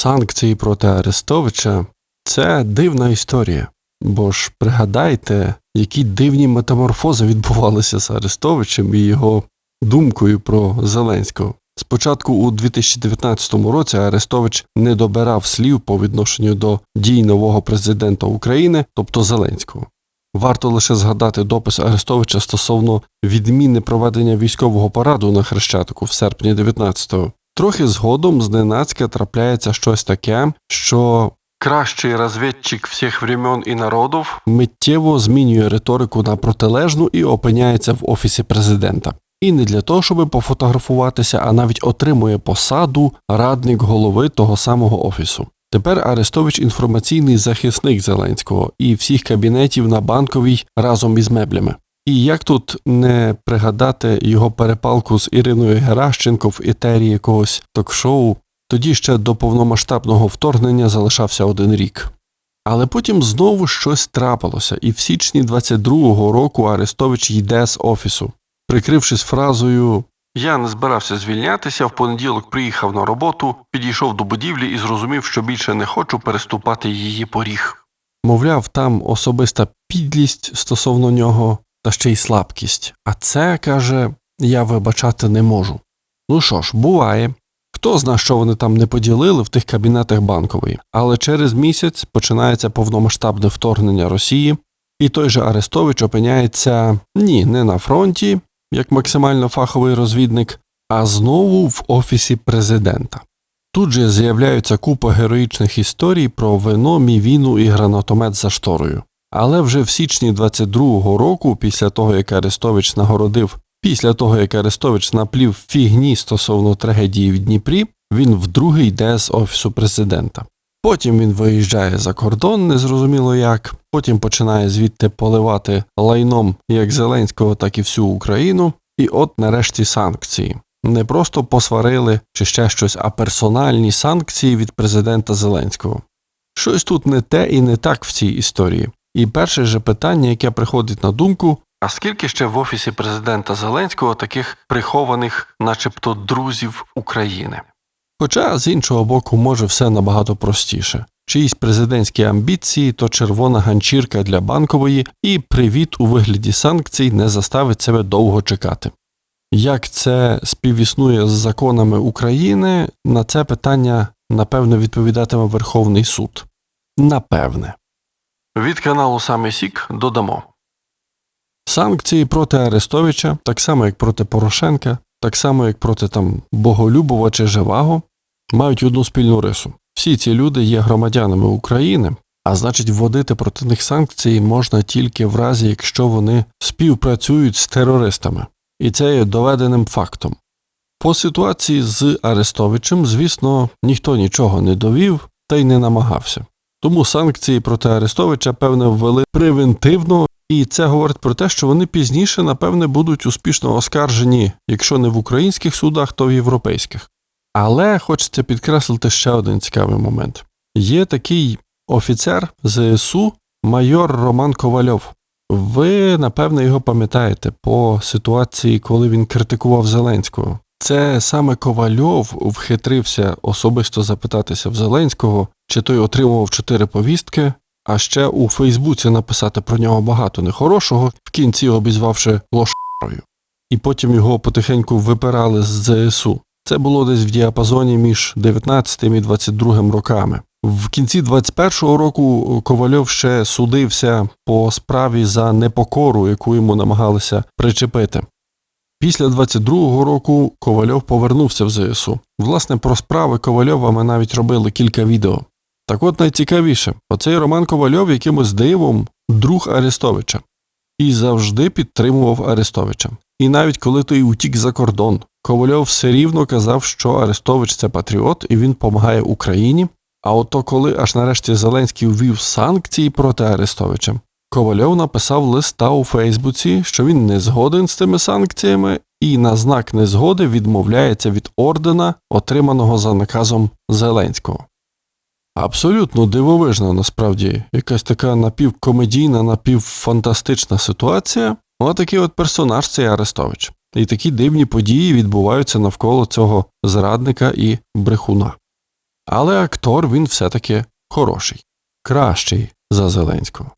Санкції проти Арестовича це дивна історія. Бо ж пригадайте, які дивні метаморфози відбувалися з Арестовичем і його думкою про Зеленського. Спочатку у 2019 році Арестович не добирав слів по відношенню до дій нового президента України, тобто Зеленського. Варто лише згадати допис Арестовича стосовно відміни проведення військового параду на Хрещатику в серпні 19-го. Трохи згодом зненацька трапляється щось таке, що кращий розвідчик всіх времен і народів миттєво змінює риторику на протилежну і опиняється в офісі президента. І не для того, щоб пофотографуватися, а навіть отримує посаду радник голови того самого офісу. Тепер Арестович інформаційний захисник Зеленського і всіх кабінетів на банковій разом із меблями. І як тут не пригадати його перепалку з Іриною Геращенко в етері якогось ток-шоу, тоді ще до повномасштабного вторгнення залишався один рік. Але потім знову щось трапилося, і в січні 22-го року Арестович йде з офісу, прикрившись фразою Я не збирався звільнятися, в понеділок приїхав на роботу, підійшов до будівлі і зрозумів, що більше не хочу переступати її поріг. Мовляв, там особиста підлість стосовно нього, та ще й слабкість. А це, каже, я вибачати не можу. Ну що ж, буває. Хто зна, що вони там не поділили в тих кабінетах банкової, але через місяць починається повномасштабне вторгнення Росії, і той же Арестович опиняється ні, не на фронті, як максимально фаховий розвідник, а знову в офісі президента. Тут же з'являються купа героїчних історій про вино, мівіну і гранатомет за шторою. Але вже в січні 22-го року, після того як Арестович нагородив, після того як Арестович наплів фігні стосовно трагедії в Дніпрі, він вдруге йде з офісу президента. Потім він виїжджає за кордон, незрозуміло як, потім починає звідти поливати лайном як Зеленського, так і всю Україну, і от нарешті санкції. Не просто посварили чи ще щось, а персональні санкції від президента Зеленського. Щось тут не те і не так в цій історії. І перше же питання, яке приходить на думку: а скільки ще в офісі президента Зеленського таких прихованих, начебто, друзів України? Хоча з іншого боку, може все набагато простіше. Чиїсь президентські амбіції, то червона ганчірка для банкової, і привіт у вигляді санкцій не заставить себе довго чекати. Як це співіснує з законами України, на це питання напевно відповідатиме Верховний суд. Напевне. Від каналу Саме Сік додамо. Санкції проти Арестовича, так само як проти Порошенка, так само як проти там Боголюбова чи Живаго, мають одну спільну рису. Всі ці люди є громадянами України, а значить, вводити проти них санкції можна тільки в разі, якщо вони співпрацюють з терористами. І це є доведеним фактом. По ситуації з Арестовичем, звісно, ніхто нічого не довів та й не намагався. Тому санкції проти Арестовича, певне, ввели превентивно, і це говорить про те, що вони пізніше, напевне, будуть успішно оскаржені, якщо не в українських судах, то в європейських. Але хочеться підкреслити ще один цікавий момент: є такий офіцер ЗСУ, майор Роман Ковальов. Ви, напевне, його пам'ятаєте по ситуації, коли він критикував Зеленського. Це саме Ковальов вхитрився особисто запитатися в Зеленського, чи той отримував чотири повістки, а ще у Фейсбуці написати про нього багато нехорошого, в кінці обізвавши лошарою. І потім його потихеньку випирали з ЗСУ. Це було десь в діапазоні між 19 і 22 роками. В кінці 21-го року Ковальов ще судився по справі за непокору, яку йому намагалися причепити. Після 22-го року Ковальов повернувся в ЗСУ. Власне, про справи Ковальова ми навіть робили кілька відео. Так от найцікавіше, оцей Роман Ковальов якимось дивом друг Арестовича і завжди підтримував Арестовича. І навіть коли той утік за кордон, Ковальов все рівно казав, що Арестович це патріот і він допомагає Україні. А ото коли аж нарешті Зеленський ввів санкції проти Арестовича, Ковальов написав листа у Фейсбуці, що він не згоден з цими санкціями і на знак незгоди відмовляється від ордена, отриманого за наказом Зеленського. Абсолютно дивовижна, насправді, якась така напівкомедійна, напівфантастична ситуація. Отакий от персонаж цей Арестович. І такі дивні події відбуваються навколо цього зрадника і брехуна. Але актор він все-таки хороший, кращий за Зеленського.